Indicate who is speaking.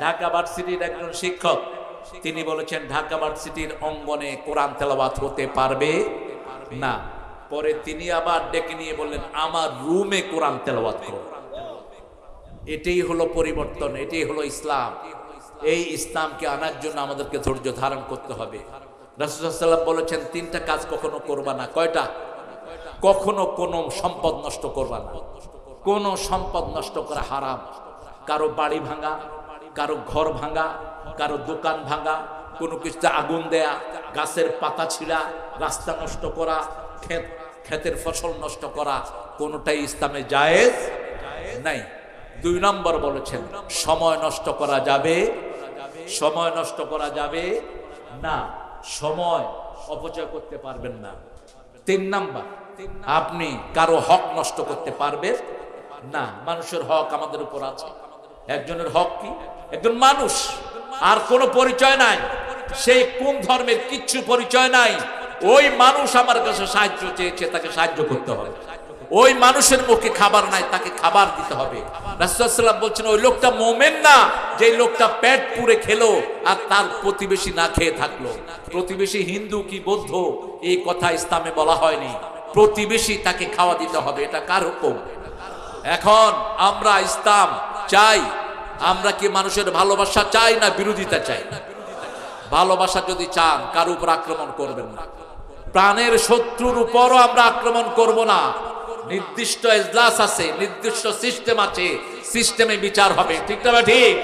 Speaker 1: ঢাকা ভার্সিটির একজন শিক্ষক, তিনি বলেছেন, ঢাকা ভার্সিটির অঙ্গনে কোরআন তেলাওয়াত হতে পারবে না। পরে তিনি আবার ডেকে নিয়ে বললেন, আমার রুমে কোরআন তেলাওয়াত করো। এটাই হলো পরিবর্তন, এটাই হলো ইসলাম। এই ইসলামকে আনার জন্য আমাদেরকে ধৈর্য ধারণ করতে হবে। রাসুসাল্লাম বলেছেন, তিনটা কাজ কখনো করবা না। কয়টা? কখনো কোনো সম্পদ নষ্ট করবা না। কোনো সম্পদ নষ্ট করা হারাম। কারও বাড়ি ভাঙা কারও ঘর ভাঙা, কারও দোকান ভাঙা, কোনো কিছুতে আগুন দেয়া, গাছের পাতা ছিঁড়া, রাস্তা নষ্ট করা, ক্ষেত, ক্ষেতের ফসল নষ্ট করা, কোনোটাই ইসলামে জায়েজ নাই। দুই নম্বর বলেছেন, সময় নষ্ট করা যাবে, সময় নষ্ট করা যাবে না, সময় অপচয় করতে পারবেন না। তিন নাম্বার, আপনি কারও হক নষ্ট করতে পারবেন না, মানুষের হক আমাদের উপর আছে। একজনের হক কি? একজন মানুষ। আর কোনো পরিচয় নাই। সেই কোন ধর্মের কিচ্ছু পরিচয় নাই। ওই মানুষ আমার কাছে সাহায্য চেয়েছে, তাকে সাহায্য করতে হবে। ওই মানুষের মুখে খাবার নাই, তাকে খাবার দিতে হবে। বলছেন, ওই লোকটা মোমেন না যে লোকটা পেট পুরে খেলো আর তার প্রতিবেশী না খেয়ে থাকল। প্রতিবেশী হিন্দু কি বৌদ্ধ? এই কথা ইসলামে বলা হয়নি। প্রতিবেশী তাকে খাওয়া দিতে হবে, এটা কার হুকুম? এখন আমরা ইসলাম চাই আমরা কি মানুষের ভালোবাসা চাই না বিরোধিতা চাই? ভালোবাসা যদি চান, কার উপর আক্রমণ করবেন না? প্রাণের শত্রুর উপরও আমরা আক্রমণ করব না। নির্দিষ্ট এজলাস আছে, নির্দিষ্ট সিস্টেম আছে, সিস্টেমে বিচার হবে। ঠিক না ঠিক?